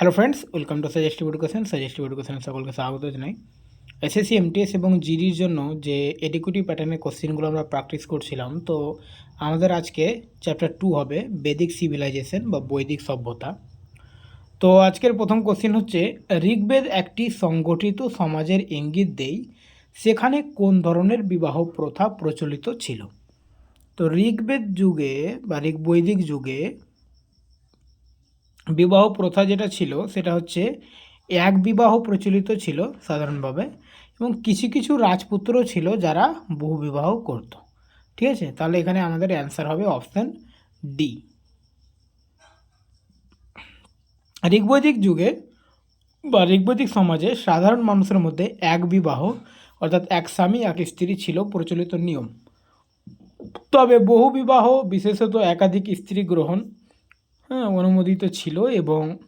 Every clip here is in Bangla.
Hello friends welcome to suggestive education suggestive এডুকেশনের সকলকে স্বাগত জানাই। এসএসসি এমটিএস এবং জিডির জন্য যে এডিকুটিভ প্যাটার্নের কোশ্চেনগুলো আমরা প্র্যাকটিস করছিলাম, তো আমাদের আজকে চ্যাপ্টার টু হবে বেদিক সিভিলাইজেশন বা বৈদিক সভ্যতা। তো আজকের প্রথম কোশ্চেন হচ্ছে, ঋগ্বেদ একটি সংগঠিত সমাজের ইঙ্গিত দেই, সেখানে কোন ধরনের বিবাহ প্রথা প্রচলিত ছিল? তো ঋগ্বেদ যুগে বা ঋগ বৈদিক যুগে বিবাহ প্রথা যেটা ছিল, সেটা হচ্ছে এক বিবাহ প্রচলিত ছিল সাধারণভাবে এবং কিছু কিছু রাজপুত্র ছিল যারা বহু বিবাহ করত। ঠিক আছে? তাহলে এখানে আমাদের অ্যান্সার হবে অপশান ডি ঋগ্বৈদিক যুগে বা ঋগ্বৈদিক সমাজে সাধারণ মানুষের মধ্যে এক বিবাহ, অর্থাৎ এক স্বামী, এক স্ত্রী ছিল প্রচলিত নিয়ম। তবে বহু বিবাহ, বিশেষত একাধিক স্ত্রী গ্রহণ অনুমোদিত ছিল এবং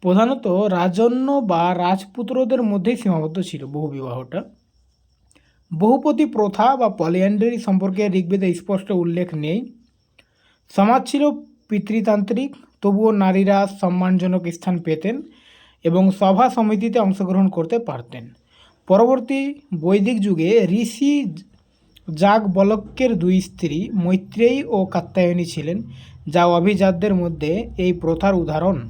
প্রধানত রাজন্য বা রাজপুত্রদের মধ্যেই সীমাবদ্ধ ছিল বহু বিবাহটা। বহুপতি প্রথা বা পলিয়ান্ডারি সম্পর্কে ঋগ্বেদে স্পষ্ট উল্লেখ নেই। সমাজ ছিল পিতৃতান্ত্রিক, তবুও নারীরা সম্মানজনক স্থান পেতেন এবং সভা সমিতিতে অংশগ্রহণ করতে পারতেন। পরবর্তী বৈদিক যুগে ঋষি যাগ বলক্যের দুই স্ত্রী মৈত্রেয়ী ও কাত্যায়নী ছিলেন। যা অভিজাতদের মধ্যে এই প্রথার উদাহরণ।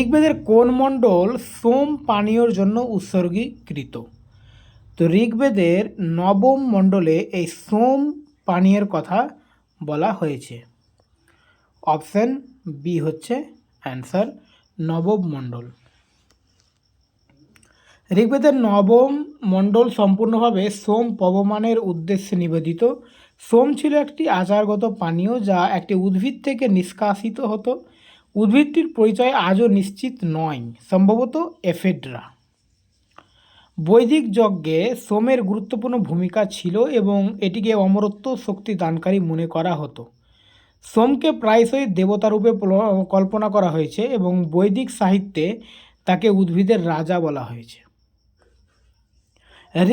ঋগ্বেদের কোন মণ্ডল সোম পানীয়র জন্য উৎসর্গীকৃত? তো ঋগ্বেদের নবম মণ্ডলে এই সোম পানীয়ের কথা বলা হয়েছে। অপশন বি হচ্ছে অ্যান্সার, নবম মণ্ডল। ঋগ্বেদের নবম মণ্ডল সম্পূর্ণভাবে সোম পবমানের উদ্দেশ্যে নিবেদিত। সোম ছিল একটি আচারগত পানীয় যা একটি উদ্ভিদ থেকে নিষ্কাশিত হতো। উদ্ভিদটির পরিচয় আজও নিশ্চিত নয়, সম্ভবত এফেড্রা। বৈদিক যজ্ঞে সোমের গুরুত্বপূর্ণ ভূমিকা ছিল এবং এটিকে অমরত্ব শক্তি দানকারী মনে করা হতো। সোমকে প্রায়শই দেবতারূপে কল্পনা করা হয়েছে এবং বৈদিক সাহিত্যে তাকে উদ্ভিদের রাজা বলা হয়েছে।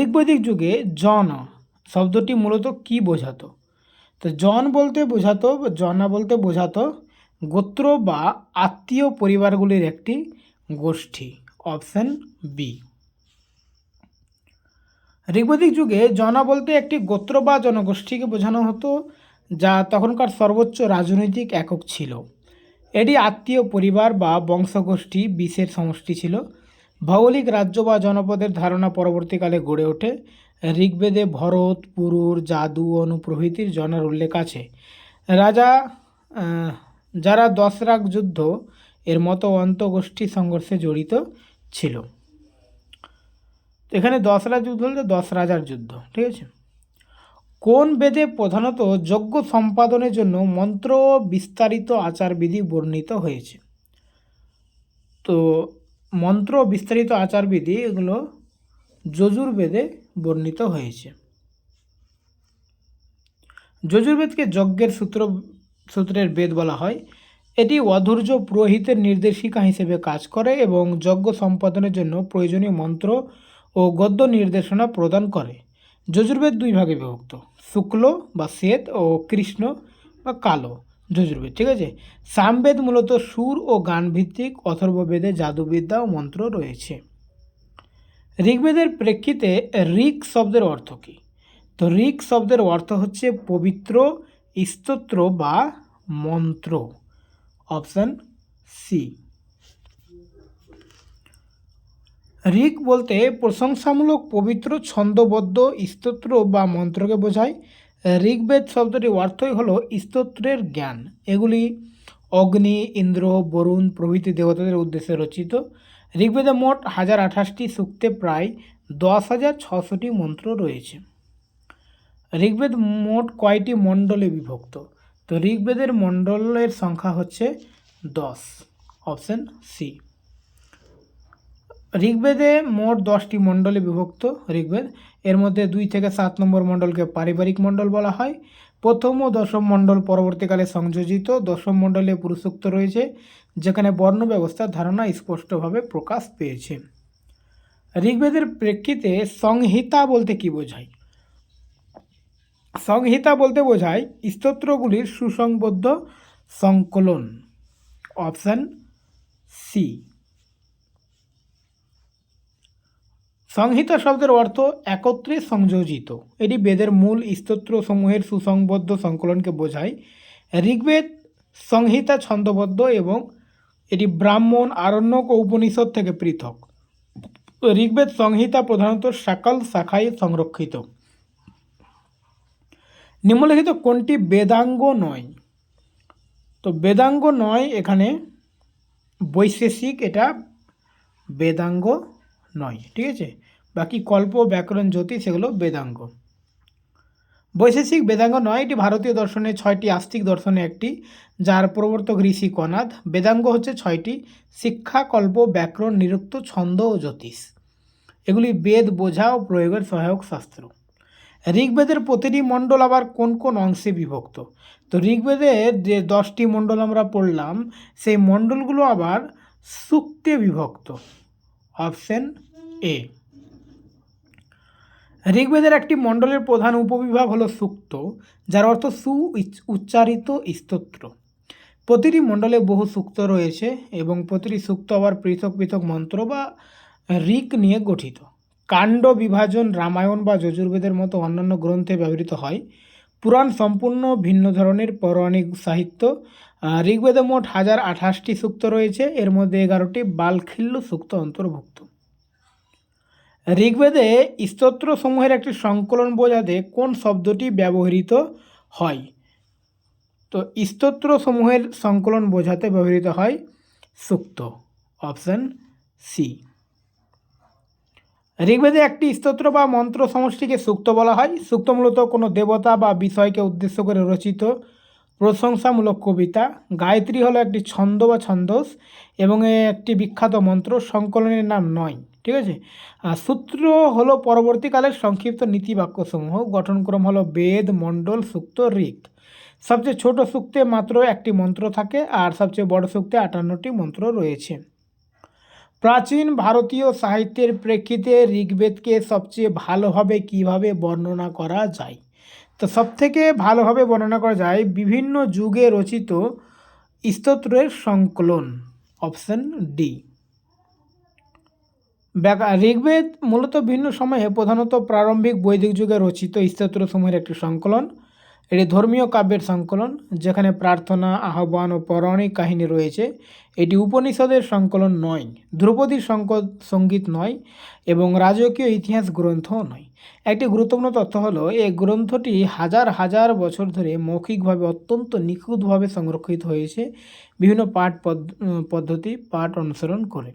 ঋগ্বৈদিক যুগে জন শব্দটি মূলত কি বোঝাতো? তো জন বলতে বোঝাতো, জনা বলতে বোঝাতো গোত্র বা আত্মীয় পরিবারগুলির একটি গোষ্ঠী, অপশন বি ঋগ্বৈদিক যুগে জনা বলতে একটি গোত্র বা জনগোষ্ঠীকে বোঝানো হতো, যা তখনকার সর্বোচ্চ রাজনৈতিক একক ছিল। এটি আত্মীয় পরিবার বা বংশগোষ্ঠী বিশের সমষ্টি ছিল। ভৌগোলিক রাজ্য বা জনপদের ধারণা পরবর্তীকালে গড়ে ওঠে। ঋগ্বেদে ভরত, পুরুর, জাদু, অনু প্রভৃতির জনের উল্লেখ আছে। রাজা যারা দশরাগ যুদ্ধ, এর মতো অন্তগোষ্ঠী সংঘর্ষে জড়িত ছিল। এখানে দশরাজ যুদ্ধ বলতে দশ রাজার যুদ্ধ, ঠিক আছে? কোন বেদে প্রধানত যজ্ঞ সম্পাদনের জন্য মন্ত্র বিস্তারিত আচারবিধি বর্ণিত হয়েছে? তো মন্ত্র বিস্তারিত আচারবিধি এগুলো যজুর্বেদে বর্ণিত হয়েছে। যজুর্বেদকে যজ্ঞের সূত্র, সূত্রের বেদ বলা হয়। এটি অধৈর্য পুরোহিতের নির্দেশিকা হিসেবে কাজ করে এবং যজ্ঞ সম্পাদনের জন্য প্রয়োজনীয় মন্ত্র ও গদ্য নির্দেশনা প্রদান করে। যজুর্বেদ দুই ভাগে বিভক্ত, শুক্ল বা শ্বেত ও কৃষ্ণ বা কালো যজুর্বেদ, ঠিক আছে? সামবেদ মূলত সুর ও গান ভিত্তিক অথর্ববেদে জাদুবিদ্যা ও মন্ত্র রয়েছে। ঋগ্বেদের প্রেক্ষিতে ঋক শব্দের অর্থ কী? তো ঋক শব্দের অর্থ হচ্ছে পবিত্র, স্তোত্র বা মন্ত্র। Option C. ঋক বলতে প্রশংসামূলক, পবিত্র, ছন্দবদ্ধ, স্তোত্র বা মন্ত্রকে বোঝায়। ঋগ্বেদ শব্দটির অর্থই হলো স্তোত্রের জ্ঞান। এগুলি অগ্নি, ইন্দ্র, বরুণ প্রভৃতি দেবতাদের উদ্দেশ্যে রচিত। ঋগ্বেদে মোট হাজার আঠাশটি সূক্তে প্রায় দশ হাজার ছশোটি মন্ত্র রয়েছে। ঋগ্বেদ মোট কয়টি মণ্ডলে বিভক্ত? তো ঋগ্বেদের মণ্ডলের সংখ্যা হচ্ছে দশ, অপশন সি। ঋগ্বেদে মোট দশটি মণ্ডলে বিভক্ত। ঋগ্বেদ, এর মধ্যে দুই থেকে সাত নম্বর মণ্ডলকে পারিবারিক মণ্ডল বলা হয়। প্রথম ও দশম মণ্ডল পরবর্তীকালে সংযোজিত। দশম মণ্ডলে পুরুষোক্ত রয়েছে, যেখানে বর্ণ ব্যবস্থার ধারণা স্পষ্টভাবে প্রকাশ পেয়েছে। ঋগ্বেদের প্রেক্ষিতে সংহিতা বলতে কি বোঝায়? সংহিতা বলতে বোঝায় স্তোত্রগুলির সুসংবদ্ধ সংকলন। অপশান সি সংহিতা শব্দের অর্থ একত্রে সংযোজিত। এটি বেদের মূল স্তোত্র সমূহের সুসংবদ্ধ সংকলনকে বোঝায়। ঋগ্বেদ সংহিতা ছন্দবদ্ধ এবং এটি ব্রাহ্মণ আরণ্যক ও উপনিষদ থেকে পৃথক। ঋগ্বেদ সংহিতা প্রধানত সাকাল শাখায় সংরক্ষিত। নিম্নলিখিত কোনটি বেদাঙ্গ নয়? তো বেদাঙ্গ নয় এখানে বৈশেষিক, এটা বেদাঙ্গ নয়, ঠিক আছে? বাকি কল্প, ব্যাকরণ জ্যোতি সেগুলো বেদাঙ্গ। বৈশেষিক বেদাঙ্গ নয়, এটি ভারতীয় দর্শনের ছয়টি আস্তিক দর্শনে একটি, যার প্রবর্তক ঋষি কনাদ। বেদাঙ্গ হচ্ছে ছয়টি, শিক্ষা, কল্প, ব্যাকরণ, নিরুক্ত, ছন্দ ও জ্যোতিষ। এগুলি বেদ, বোঝা ও প্রয়োগের সহায়ক শাস্ত্র। ঋগ্বেদের প্রতিটি মণ্ডল আবার কোন কোন অংশে বিভক্ত? তো ঋগ্বেদের যে দশটি মণ্ডল আমরা পড়লাম, সেই মণ্ডলগুলো আবার সূক্তে বিভক্ত। Option A. ঋগ্বেদের একটি মণ্ডলের প্রধান উপবিভাগ হলো সূক্ত, যার অর্থ সু উচ্চারিত স্তোত্র। প্রতিটি মণ্ডলে বহু সূক্ত রয়েছে এবং প্রতিটি সূক্ত আবার পৃথক পৃথক মন্ত্র বা ঋক নিয়ে গঠিত। কাণ্ড বিভাজন, রামায়ণ বা যজুর্বেদের মতো অন্যান্য গ্রন্থে ব্যবহৃত হয়। পুরাণ সম্পূর্ণ ভিন্ন ধরনের পৌরাণিক সাহিত্য। ঋগ্বেদে মোট হাজার আঠাশটি সূক্ত রয়েছে। এর মধ্যে এগারোটি বালখিল্য সূক্ত অন্তর্ভুক্ত। ঋগ্বেদে স্তোত্র সমূহের একটি সংকলন বোঝাতে কোন শব্দটি ব্যবহৃত হয়? তো স্তোত্র সমূহের সংকলন বোঝাতে ব্যবহৃত হয় সূক্ত, অপশন সি। ঋগ্বেদে একটি স্তোত্র বা মন্ত্র সমষ্টিকে সুক্ত বলা হয়। সূক্ত মূলত কোনো দেবতা বা বিষয়কে উদ্দেশ্য করে রচিত প্রশংসামূলক কবিতা। গায়ত্রী হলো একটি ছন্দ বা ছন্দস এবং একটি বিখ্যাত মন্ত্র। সংকলনের নাম নয়, ঠিক আছে? আর সূত্র হলো পরবর্তীকালের সংক্ষিপ্ত নীতিবাক্যসমূহ। গঠনক্রম হলো বেদ, মণ্ডল, সূক্ত ঋক সবচেয়ে ছোট সূক্তে মাত্র একটি মন্ত্র থাকে আর সবচেয়ে বড় সূক্তে আটান্নটি মন্ত্র রয়েছে। প্রাচীন ভারতীয় সাহিত্যের প্রেক্ষিতে ঋগ্বেদকে সবচেয়ে ভালোভাবে কীভাবে বর্ণনা করা যায়? তো সবথেকে ভালোভাবে বর্ণনা করা যায়, বিভিন্ন যুগে রচিত স্তোত্রের সংকলন। Option D. ঋগ্বেদ মূলত ভিন্ন সময়ে প্রধানত প্রারম্ভিক বৈদিক যুগে রচিত স্তোত্রসমূহের একটি সংকলন। এটি ধর্মীয় কাব্যের সংকলন, যেখানে প্রার্থনা, আহ্বান ও পৌরাণিক কাহিনী রয়েছে। এটি উপনিষদের সংকলন নয় ধ্রুপদী সংক- সংগীত নয় এবং রাজকীয় ইতিহাস গ্রন্থও নয়। একটি গুরুত্বপূর্ণ তথ্য হলো এই গ্রন্থটি হাজার হাজার বছর ধরে মৌখিকভাবে অত্যন্ত নিখুঁতভাবে সংরক্ষিত হয়েছে। বিভিন্ন পাঠ পদ- পদ্ধতি পাঠ অনুসরণ করে।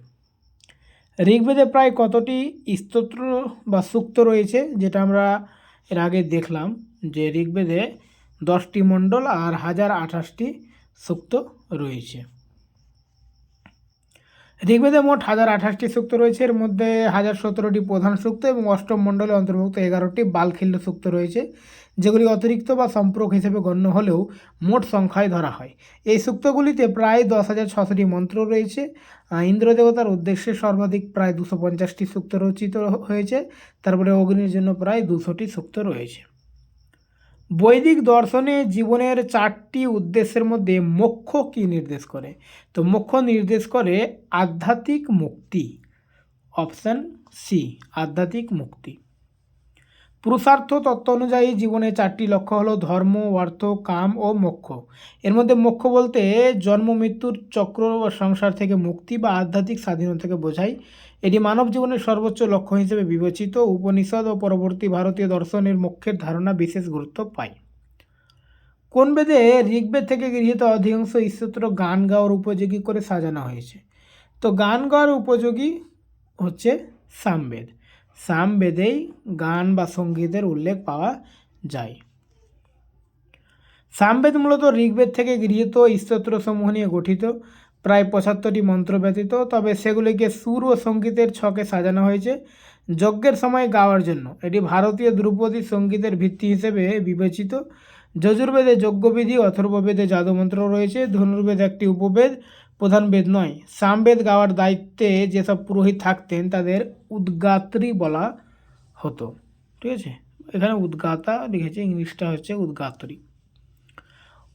ঋগ্বেদে প্রায় কতটি স্তোত্র বা সূক্ত রয়েছে, যেটা আমরা এর আগে দেখলাম, যে ঋগ্বেদে দশটি মণ্ডল আর হাজার আঠাশটি সূক্ত রয়েছে। ঋগ্বেদে মোট হাজার আঠাশটি সূক্ত রয়েছে এর মধ্যে হাজার সতেরোটি প্রধান সূক্ত এবং অষ্টম মণ্ডলে অন্তর্ভুক্ত এগারোটি বালখিল্য সূক্ত রয়েছে যেগুলি অতিরিক্ত বা সম্পর্ক হিসেবে গণ্য হলেও মোট সংখ্যায় ধরা হয়। এই সূক্তগুলিতে প্রায় দশ হাজার ছশোটি মন্ত্র রয়েছে। আহ, ইন্দ্র উদ্দেশ্যে সর্বাধিক প্রায় দুশো পঞ্চাশটি সূক্ত রচিত হয়েছে তারপরে অগ্নির জন্য প্রায় দুশোটি সূক্ত রয়েছে। বৈদিক দর্শনে জীবনের চারটি উদ্দেশ্যের মধ্যে মোক্ষ কি নির্দেশ করে? তো মোক্ষ নির্দেশ করে আধ্যাত্মিক মুক্তি। অপশান সি, আধ্যাত্মিক মুক্তি। পুরুষার্থ তত্ত্ব অনুযায়ী জীবনে চারটি লক্ষ্য হলো ধর্ম, অর্থ, কাম ও মোক্ষ। এর মধ্যে মোক্ষ বলতে জন্ম, মৃত্যুর চক্র সংসার থেকে মুক্তি বা আধ্যাত্মিক স্বাধীনতাকে বোঝায় এটি মানব জীবনের সর্বোচ্চ লক্ষ্য হিসেবে বিবেচিত। উপনিষদ ও পরবর্তী ভারতীয় দর্শনের মোক্ষের ধারণা বিশেষ গুরুত্ব পায়। কোন বেদে ঋগ্বেদ থেকে গৃহীত অধিকাংশ স্তোত্র গান গাওয়ার উপযোগী করে সাজানো হয়েছে? তো গান গাওয়ার উপযোগী হচ্ছে সামবেদ। সামবেদেই গান বা সঙ্গীতের উল্লেখ পাওয়া যায়। সামবেদ মূলত ঋগ্বেদ থেকে গৃহীত স্তোত্রসমূহ নিয়ে গঠিত। প্রায় পঁচাত্তরটি মন্ত্র ব্যতীত, তবে সেগুলিকে সুর ও সঙ্গীতের ছকে সাজানো হয়েছে যজ্ঞের সময় গাওয়ার জন্য। এটি ভারতীয় ধ্রুপদী সঙ্গীতের ভিত্তি হিসেবে বিবেচিত। যজুর্বেদে যজ্ঞবিধি, অথর্ববেদে জাদুমন্ত্র রয়েছে, ধনুর্বেদ একটি উপবেদ প্রধান বেদ নয়। সামবেদ গাওয়ার দায়িত্বে যেসব পুরোহিত থাকতেন, তাদের উদ্গাত্রী বলা হতো। ঠিক আছে? এখানে উদ্গাতা লিখেছে, ইংলিশটা হচ্ছে উদ্গাত্রী।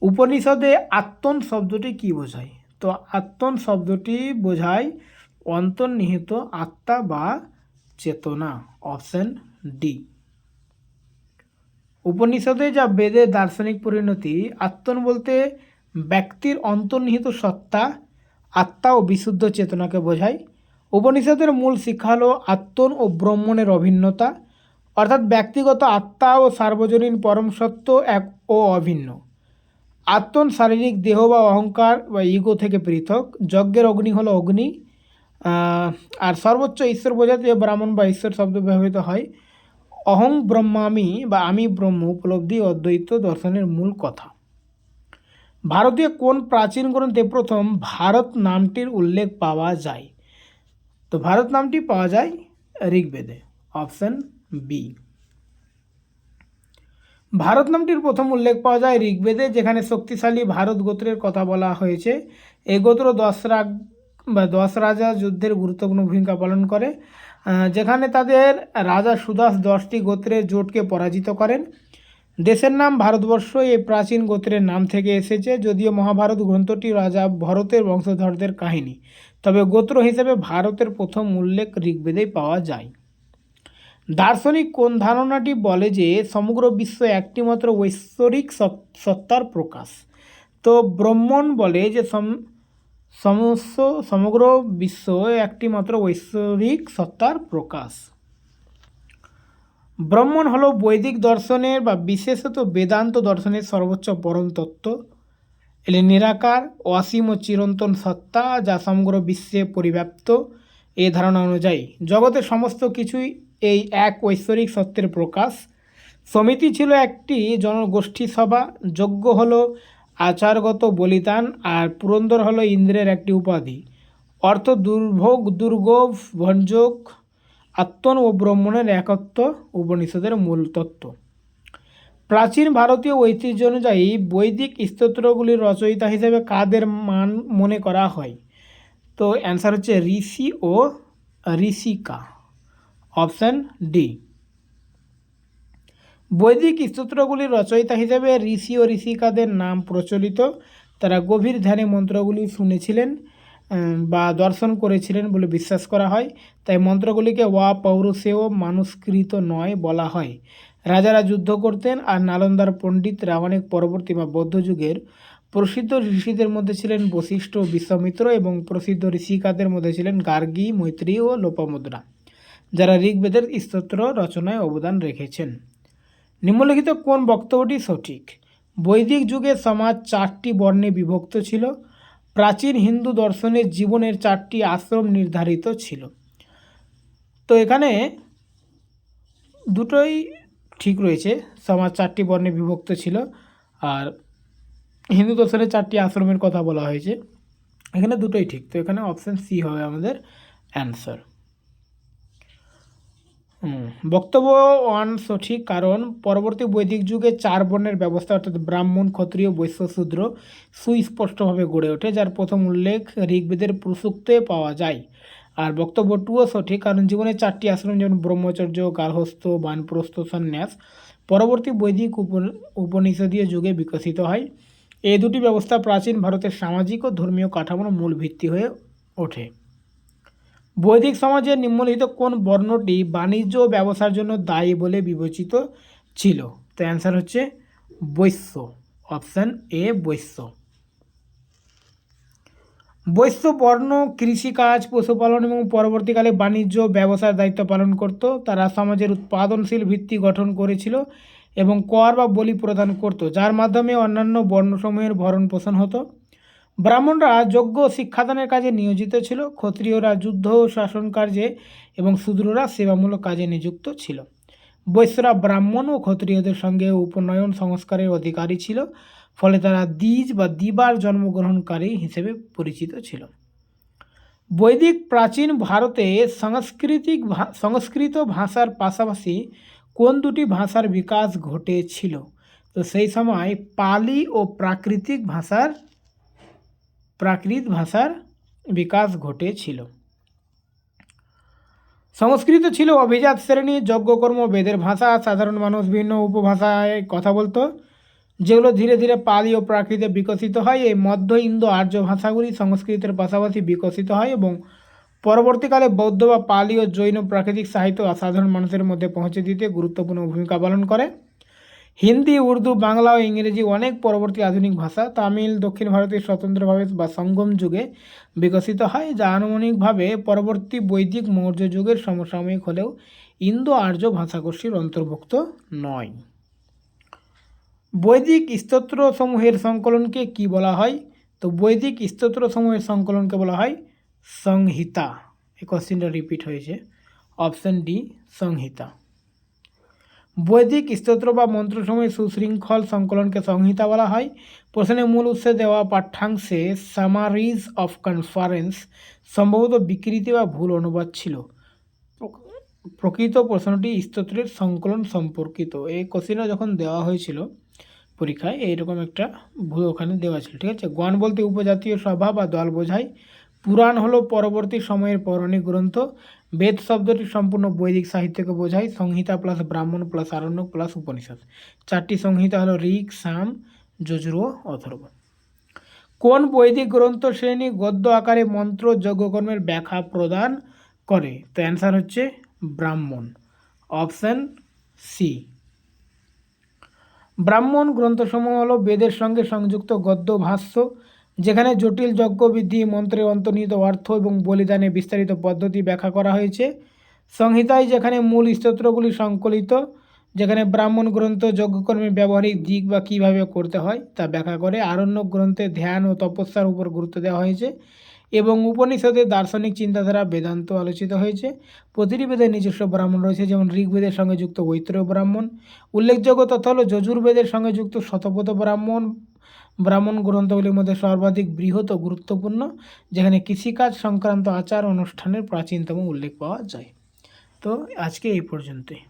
উপনিষদে আত্মন শব্দটি কী বোঝায়? তো আত্মন শব্দটি বোঝায় অন্তর্নিহিত আত্মা বা চেতনা, অপশন ডি। উপনিষদে যা বেদের দার্শনিক পরিণতি, আত্মন বলতে ব্যক্তির অন্তর্নিহিত সত্তা আত্মা ও বিশুদ্ধ চেতনাকে বোঝায়। উপনিষদের মূল শিক্ষা হল আত্মন ও ব্রহ্মণের অভিন্নতা, অর্থাৎ ব্যক্তিগত আত্মা ও সার্বজনীন পরম সত্য এক ও অভিন্ন। আত্মন শারীরিক দেহ বা অহংকার বা ইগো থেকে পৃথক, যজ্ঞের অগ্নি হলো অগ্নি আর সর্বোচ্চ ঈশ্বর বোঝাতে ব্রাহ্মণ বা ঈশ্বর শব্দ ব্যবহৃত হয়। অহং ব্রহ্মামি বা আমি ব্রহ্ম উপলব্ধি অদ্বৈত দর্শনের মূল কথা। ভারতীয় কোন প্রাচীন গ্রন্থে প্রথম ভারত নামটির উল্লেখ পাওয়া যায়? তো ভারত নামটি পাওয়া যায় ঋগ্বেদে, অপশন বি ভারত নামটির প্রথম উল্লেখ পাওয়া যায় ঋগ্বেদে, যেখানে শক্তিশালী ভারত গোত্রের কথা বলা হয়েছে। এ গোত্র দশ রাগ, বা দশ রাজা যুদ্ধের গুরুত্বপূর্ণ ভূমিকা পালন করে যেখানে তাদের রাজা সুদাস দশটি গোত্রের জোটকে পরাজিত করেন। দেশের নাম ভারতবর্ষ এই প্রাচীন গোত্রের নাম থেকে এসেছে, যদিও মহাভারত গ্রন্থটি রাজা ভরতের বংশধরদের কাহিনী। তবে গোত্র হিসেবে ভারতের প্রথম উল্লেখ ঋগ্বেদেই পাওয়া যায়। দার্শনিক কোন ধারণাটি বলে যে, সমগ্র বিশ্ব একটিমাত্র ঐশ্বরিক সত্তার প্রকাশ? তো ব্রহ্মণ বলে যে, সম- সমস্ত, সমগ্র বিশ্ব একটিমাত্র ঐশ্বরিক সত্তার প্রকাশ। ব্রহ্মণ হলো বৈদিক দর্শনের বা বিশেষত বেদান্ত দর্শনের সর্বোচ্চ পরম তত্ত্ব। এলে নিরাকার, অসীম ও চিরন্তন সত্তা যা সমগ্র বিশ্বে পরিব্যাপ্ত। এই ধারণা অনুযায়ী জগতের সমস্ত কিছুই এই এক ঐশ্বরিক সত্যের প্রকাশ। সমিতি ছিল একটি জনগোষ্ঠী সভা। যজ্ঞ হলো আচারগত বলিদান আর পুরন্দর হলো ইন্দ্রের একটি উপাধি। অর্থ দুর্ভোগ দুর্গ ভঞ্জক আত্মন ও ব্রহ্মণের একত্ব উপনিষদের মূল তত্ত্ব। প্রাচীন ভারতীয় ঐতিহ্য অনুযায়ী বৈদিক স্তোত্রগুলির রচয়িতা হিসেবে কাদের মান মনে করা হয়? তো অ্যান্সার হচ্ছে ঋষি ও ঋষিকা। অপশন ডি বৈদিক স্তোত্রগুলির রচয়িতা হিসেবে ঋষি ও ঋষিকাদের নাম প্রচলিত। তারা গভীর ধ্যানে মন্ত্রগুলি শুনেছিলেন। বা দর্শন করেছিলেন বলে বিশ্বাস করা হয়। তাই মন্ত্রগুলিকে ওয়া, পৌরুষেয় মানুষ্কৃত নয় বলা হয়। রাজারা যুদ্ধ করতেন আর নালন্দার পণ্ডিত রামায়ণিক পরবর্তী বা বৌদ্ধ যুগের প্রসিদ্ধ ঋষিদের মধ্যে ছিলেন বশিষ্ঠ বিশ্বামিত্র এবং প্রসিদ্ধ ঋষিকাদের মধ্যে ছিলেন গার্গী, মৈত্রী ও লোপামুদ্রা, যারা ঋগ্বেদের স্তোত্র রচনায় অবদান রেখেছেন। নিম্নলিখিত কোন বক্তব্যটি সঠিক? বৈদিক যুগে সমাজ চারটি বর্ণে বিভক্ত ছিল। প্রাচীন হিন্দু দর্শনের জীবনের চারটি আশ্রম নির্ধারিত ছিল। তো এখানে দুটোই ঠিক রয়েছে। সমাজ চারটি বর্ণে বিভক্ত ছিল আর হিন্দু দর্শনের চারটি আশ্রমের কথা বলা হয়েছে। এখানে দুটোই ঠিক। তো এখানে অপশান সি হবে আমাদের অ্যান্সার বক্তব্য ওয়ান সঠিক কারণ পরবর্তী বৈদিক যুগে চার বর্ণের ব্যবস্থা অর্থাৎ ব্রাহ্মণ, ক্ষত্রিয়, বৈশ্য, শূদ্র সুস্পষ্টভাবে গড়ে ওঠে, যার প্রথম উল্লেখ ঋগ্বেদের প্রসূক্তে পাওয়া যায়। আর বক্তব্য টুও সঠিক কারণ জীবনে চারটি আশ্রম যেমন ব্রহ্মচর্য গার্হস্থ বানপ্রস্থ, সন্ন্যাস পরবর্তী বৈদিক উপ- উপনিষদীয় যুগে বিকশিত হয়। এই দুটি ব্যবস্থা প্রাচীন ভারতের সামাজিক ও ধর্মীয় কাঠামোর মূল ভিত্তি হয়ে ওঠে। বৈদিক সমাজের নিম্নলিখিত কোন বর্ণটি বাণিজ্য ব্যবসার জন্য দায়ী বলে বিবেচিত ছিল? তো অ্যান্সার হচ্ছে বৈশ্য। অপশান এ বৈশ্য। বৈশ্য বর্ণ, কৃষিকাজ, পশুপালন এবং পরবর্তীকালে বাণিজ্য ব্যবসার দায়িত্ব পালন করত। তারা সমাজের উৎপাদনশীল ভিত্তি গঠন করেছিল এবং কর বা বলি প্রদান করত, যার মাধ্যমে অন্যান্য বর্ণসমূহের ভরণ পোষণ হতো। ব্রাহ্মণরা যোগ্য শিক্ষাদানের কাজে নিয়োজিত ছিল, ক্ষত্রিয়রা যুদ্ধ ও শাসন কার্যে এবং শূদ্ররা সেবামূলক কাজে নিযুক্ত ছিল। বৈশ্যরা ব্রাহ্মণ ও ক্ষত্রিয়দের সঙ্গে উপনয়ন সংস্কারের অধিকারী ছিল, ফলে তারা দ্বিজ বা দিবার জন্মগ্রহণকারী হিসেবে পরিচিত ছিল। বৈদিক প্রাচীন ভারতে সাংস্কৃতিক সংস্কৃত ভাষার পাশাপাশি কোন দুটি ভাষার বিকাশ ঘটেছিল? তো সেই সময় পালি ও প্রাকৃতিক ভাষার প্রাকৃত ভাষার বিকাশ ঘটেছিল। সংস্কৃত ছিল অভিজাত শ্রেণি যজ্ঞকর্ম বেদের ভাষা, সাধারণ মানুষ বিভিন্ন উপভাষায় কথা বলতো, যেগুলো ধীরে ধীরে পালি ও প্রাকৃতে বিকশিত হয়। এই মধ্য ইন্দো আর্য ভাষাগুলি সংস্কৃতের পাশাপাশি বিকশিত হয় এবং পরবর্তীকালে বৌদ্ধ বা পালি ও জৈন প্রাকৃতিক সাহিত্য সাধারণ মানুষের মধ্যে পৌঁছে দিতে গুরুত্বপূর্ণ ভূমিকা পালন করে। হিন্দি, উর্দু, বাংলা ও ইংরেজি অনেক পরবর্তী আধুনিক ভাষা। তামিল, দক্ষিণ ভারতে স্বতন্ত্রভাবে বা সঙ্গম যুগে বিকশিত হয়, যা আনুমানিকভাবে পরবর্তী বৈদিক মৌর্য যুগের সমসাময়িক হলেও ইন্দো আর্য ভাষাগোষ্ঠীর অন্তর্ভুক্ত নয়। বৈদিক স্তোত্রসমূহের সংকলনকে কি বলা হয়? তো বৈদিক স্তোত্রসমূহের সংকলনকে বলা হয় সংহিতা। এই কোশ্চেনটা রিপিট হয়েছে। অপশন ডি সংহিতা। বৈদিক স্তোত্র বা মন্ত্রসমূহের সুশৃঙ্খল সংকলনকে সংহিতা বলা হয়। প্রশ্নের মূল উৎসে দেওয়া পাঠ্যাংশে সামারিজ অফ কনফারেন্স সম্ভবত বিকৃতি বা ভুল অনুবাদ ছিল। প্রকৃত প্রশ্নটি স্তোত্রের সংকলন সম্পর্কিত। এই কোশ্চেনটা যখন দেওয়া হয়েছিল পরীক্ষায়, এইরকম একটা ভুল ওখানে দেওয়া ছিল। ঠিক আছে? গণ বলতে উপজাতীয় সভা বা দল বোঝায়। পুরাণ হলো পরবর্তী সময়ের পৌরাণিক গ্রন্থ। বেদ শব্দটি সম্পূর্ণ বৈদিক সাহিত্যকে বোঝায়। সংহিতা প্লাস ব্রাহ্মণ প্লাস আরণ্যক প্লাস উপনিষদ। চারটি সংহিতা হলো ঋক, সাম যজুর অথর্ব। কোন বৈদিক গ্রন্থ শ্রেণি গদ্য আকারে মন্ত্র যজ্ঞকর্মের ব্যাখ্যা প্রদান করে? তো অ্যান্সার হচ্ছে ব্রাহ্মণ। Option C. ব্রাহ্মণ গ্রন্থসমূহ হলো বেদের সঙ্গে সংযুক্ত গদ্য, ভাষ্য যেখানে জটিল যজ্ঞবিধি, মন্ত্রে অন্তর্নিহিত অর্থ এবং বলিদানে বিস্তারিত পদ্ধতি ব্যাখ্যা করা হয়েছে। সংহিতায় যেখানে মূল স্তোত্রগুলি সংকলিত, যেখানে ব্রাহ্মণ গ্রন্থ যজ্ঞকর্মে ব্যবহারিক দিক বা কীভাবে করতে হয় তা ব্যাখ্যা করে। আরণ্য গ্রন্থে ধ্যান ও তপস্যার উপর গুরুত্ব দেওয়া হয়েছে এবং উপনিষদে দার্শনিক চিন্তাধারা, বেদান্ত আলোচিত হয়েছে। প্রতিটি বেদের নিজস্ব ব্রাহ্মণ রয়েছে, যেমন ঋগ্বেদের সঙ্গে যুক্ত ঐত্রেয় ব্রাহ্মণ। উল্লেখযোগ্য তথ্য হল যজুর্বেদের সঙ্গে যুক্ত শতপথ ব্রাহ্মণ ব্রাহ্মণ গ্রন্থগুলির মধ্যে সর্বাধিক বৃহৎ ও গুরুত্বপূর্ণ, যেখানে কৃষিকাজ সংক্রান্ত আচার অনুষ্ঠানের প্রাচীনতম উল্লেখ পাওয়া যায়। তো আজকে এই পর্যন্তই।